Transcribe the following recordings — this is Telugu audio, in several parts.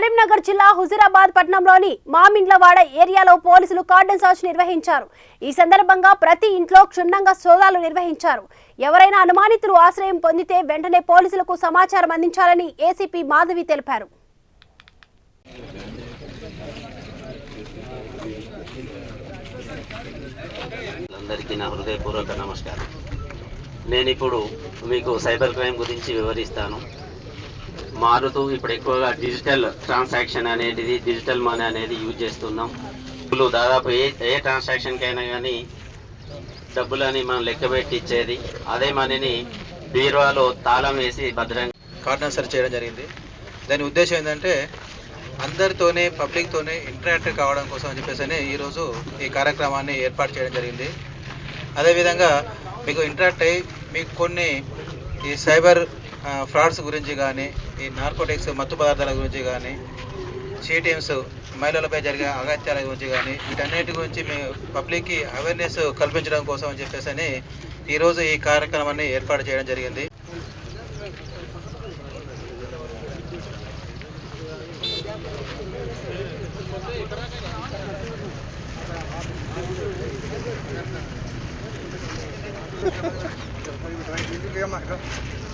కరీంనగర్ జిల్లా హుజురాబాద్ పట్టణంలోని మామిండ్లవాడ ఏరియాలో పోలీసులు కార్డన్ సర్చ్ నిర్వహించారు. ఈ సందర్భంగా ప్రతి ఇంట్లో క్షుణ్ణంగా సోదాలు నిర్వహించారు. ఎవరైనా అనుమానితులు ఆశ్రయం పొందితే వెంటనే పోలీసులకు సమాచారం అందించాలని ఏసీపీ మాధవి తెలిపారు. అందరికీ నా హృదయపూర్వక నమస్కారం. నేను ఇప్పుడు మీకు సైబర్ క్రైమ్ గురించి వివరిస్తాను. మారుతూ ఇప్పుడు ఎక్కువగా డిజిటల్ ట్రాన్సాక్షన్ అనేది డిజిటల్ మనీ అనేది యూజ్ చేస్తున్నాం. ఇప్పుడు దాదాపు ఏ ఏ ట్రాన్సాక్షన్కి అయినా కానీ డబ్బులని మనం లెక్కపెట్టి ఇచ్చేది అదే మనీని బీరువాలో తాళం వేసి భద్రంగా కార్డ్ సెర్చ్ చేయడం జరిగింది. దాని ఉద్దేశం ఏంటంటే అందరితోనే పబ్లిక్తోనే ఇంటరాక్ట్ కావడం కోసం అని చెప్పేసి ఈరోజు ఈ కార్యక్రమాన్ని ఏర్పాటు చేయడం జరిగింది. అదేవిధంగా మీకు ఇంటరాక్ట్ అయ్యి మీకు కొన్ని ఈ సైబర్ ఫ్రాడ్స్ గురించి కానీ ఈ నార్కోటిక్స్ మత్తు పదార్థాల గురించి కానీ చీటింగ్స్ మహిళలపై జరిగే అగత్యాల గురించి కానీ వీటన్నిటి గురించి మీ పబ్లిక్కి అవేర్నెస్ కల్పించడం కోసం అని చెప్పేసి అని ఈరోజు ఈ కార్యక్రమాన్ని ఏర్పాటు చేయడం జరిగింది.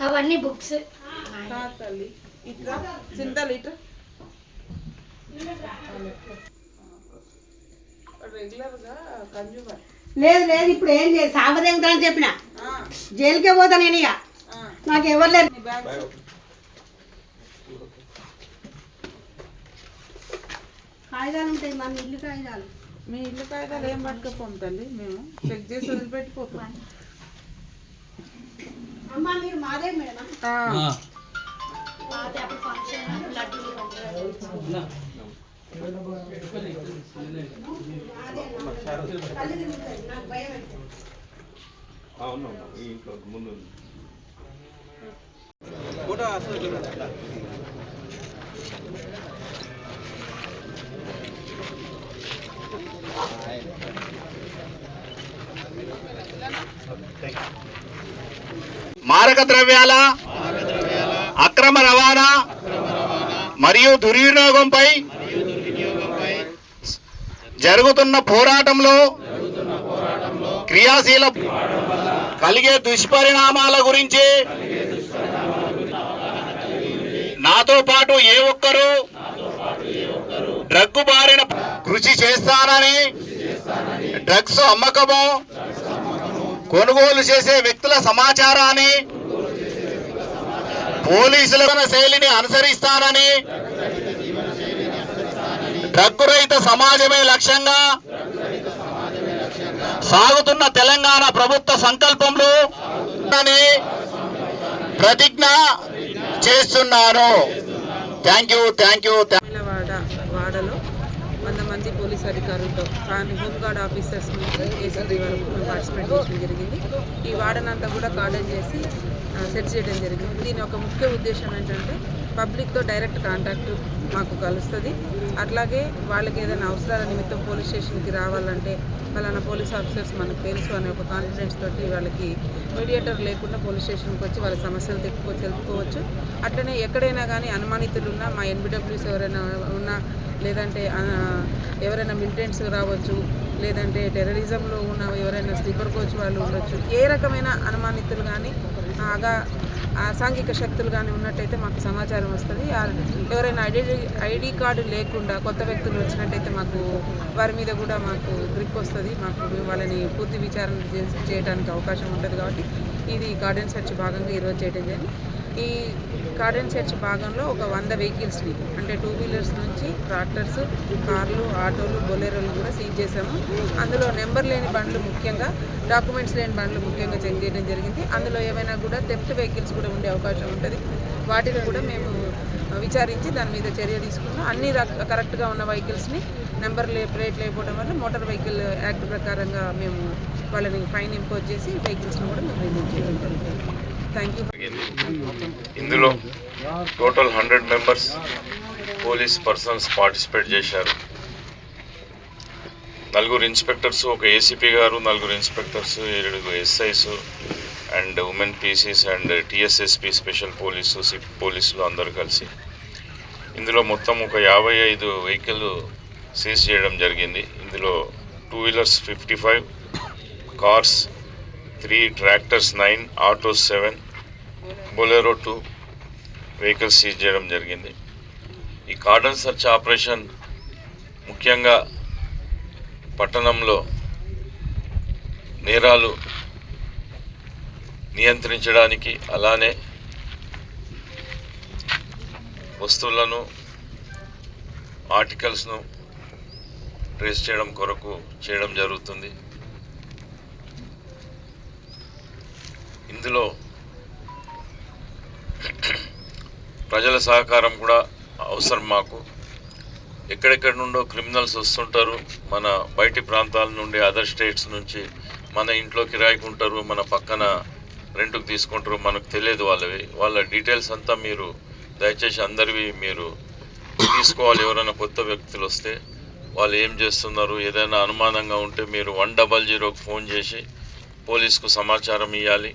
అవన్నీ బుక్స్ కా తల్లి ఇట్లా చింతలు ఇట్లా రెగ్యులర్గా కన్జ్యూమర్ లేదు లేదు ఇప్పుడు ఏం లేదు. సాగదేంగుతా అని చెప్పిన. జైలుకే పోతా నేను ఇక. నాకు ఎవరు బ్యాగ్ కాగితాలు ఉంటాయి మన ఇల్లు కాగితాలు. మీ ఇల్లు కాగితాలు ఏం పట్టుకపోం తల్లి? మేము చెక్ చేసి వదిలిపెట్టిపోతాం అమ్మ మీరు మాదే మేడం. అవును ఈ ఇంట్లో ముందు కూడా అసలు మారక ద్రవ్యాల అక్రమ రవాణా మరియు దుర్వినియోగంపై జరుగుతున్న పోరాటంలో క్రియాశీల కలిగే దుష్పరిణామాల గురించి నాతో పాటు ఏ ఒక్కరూ డ్రగ్గు బారిన కృషి చేస్తానని డ్రగ్స్ అమ్మకము కొనుగోలు చేసే వ్యక్తుల సమాచారాన్ని పోలీసుల శైలిని అనుసరిస్తానని డ్రగ్గు రహిత సమాజమే లక్ష్యంగా సాగుతున్న తెలంగాణ ప్రభుత్వ సంకల్పంలో ప్రతిజ్ఞ చేస్తున్నాను. థ్యాంక్ యూ థ్యాంక్ యూ వాడలో వంద మంది పోలీస్ అధికారులతో కానీ హోంగార్డ్ ఆఫీసర్స్ నుంచి ఏసీబీ వరకు మేము పార్టిసిపేట్ చేయడం జరిగింది. ఈ వాడనంతా కూడా గార్డెన్ చేసి సెట్ చేయడం జరిగింది. దీని ఒక ముఖ్య ఉద్దేశం ఏంటంటే పబ్లిక్తో డైరెక్ట్ కాంటాక్ట్ మాకు కలుస్తుంది. అట్లాగే వాళ్ళకి ఏదైనా అవసరాల నిమిత్తం పోలీస్ స్టేషన్కి రావాలంటే పలానా పోలీస్ ఆఫీసర్స్ మనకు తెలుసు అనే ఒక కాన్ఫిడెన్స్ తోటి వాళ్ళకి మీడియేటర్ లేకుండా పోలీస్ స్టేషన్కి వచ్చి వాళ్ళ సమస్యలు తెప్పుకో తెలుపుకోవచ్చు. అట్లనే ఎక్కడైనా కానీ అనుమానితులు ఉన్నా మా ఎన్బిడబ్ల్యూస్ ఎవరైనా ఉన్నా లేదంటే ఎవరైనా మిలిటెంట్స్ రావచ్చు లేదంటే టెర్రరిజంలో ఉన్న ఎవరైనా స్లీపర్ కోచ్ వాళ్ళు ఉండొచ్చు ఏ రకమైన అనుమానితులు కానీ ఆగా అసాంఘిక శక్తులు కానీ ఉన్నట్టయితే మాకు సమాచారం వస్తుంది. ఎవరైనా ఐడి ఐడి కార్డు లేకుండా కొత్త వ్యక్తులు వచ్చినట్టయితే మాకు వారి మీద కూడా మాకు గ్రిప్ వస్తుంది. మాకు వాళ్ళని పూర్తి విచారణ చేయడానికి అవకాశం ఉంటుంది కాబట్టి ఇది గార్డెన్ సెర్చ్ భాగంగా ఈరోజు చేయడం జరిగింది. ఈ కార్డన్ చర్చ్ భాగంలో ఒక వంద వెహికల్స్ని అంటే టూ వీలర్స్ నుంచి ట్రాక్టర్స్ కార్లు ఆటోలు బొలెరోలు కూడా సీజ్ చేసాము అందులో నెంబర్ లేని బండ్లు ముఖ్యంగా డాక్యుమెంట్స్ లేని బండ్లు ముఖ్యంగా చెక్ చేయడం జరిగింది. అందులో ఏమైనా కూడా థెఫ్ట్ వెహికల్స్ కూడా ఉండే అవకాశం ఉంటుంది. వాటిని కూడా మేము విచారించి దాని మీద చర్య తీసుకున్నాం. అన్ని రక- కరెక్ట్గా ఉన్న వెహికల్స్ని నెంబర్ లే ప్లేట్ లేకపోవడం వల్ల మోటార్ వెహికల్ యాక్ట్ ప్రకారంగా మేము వాళ్ళని ఫైన్ ఇంపోజ్ చేసి వెహికల్స్ని కూడా మేము రిమూవ్ చేయడం జరుగుతుంది ఇందులో total hundred members police persons participate చేశారు. నలుగురు ఇన్స్పెక్టర్స్ ఒక ఏసీపీ గారు నలుగురు ఇన్స్పెక్టర్స్ ఏడుగురు SIs and women PCs and TSSP special police SIP పోలీసులు అందరూ కలిసి ఇందులో మొత్తం ఒక యాభై ఐదు వెహికల్ సీజ్ చేయడం జరిగింది. ఇందులో two wheelers fifty five cars three tractors nine autos seven Bolero two vehicles seize చేయడం జరిగింది. ఈ కార్డన్ సర్చ్ ఆపరేషన్ ముఖ్యంగా పట్టణంలో నేరాలు నియంత్రించడానికి అలానే వస్తువులను ఆర్టికల్స్ను ట్రేస్ చేయడం కొరకు చేయడం జరుగుతుంది. ఇందులో ప్రజల సహకారం కూడా అవసరం మాకు. ఎక్కడెక్కడి నుండో క్రిమినల్స్ వస్తుంటారు. మన బయటి ప్రాంతాల నుండి అదర్ స్టేట్స్ నుంచి మన ఇంట్లో కిరాయికి ఉంటారు మన పక్కన రెంట్కి తీసుకుంటారు మనకు తెలియదు వాళ్ళవి. వాళ్ళ డీటెయిల్స్ అంతా మీరు దయచేసి అందరివి మీరు తీసుకోవాలి. ఎవరైనా కొత్త వ్యక్తులు వస్తే వాళ్ళు ఏం చేస్తున్నారు ఏదైనా అనుమానంగా ఉంటే మీరు వన్ డబల్ జీరోకి ఫోన్ చేసి పోలీస్కు సమాచారం ఇవ్వాలి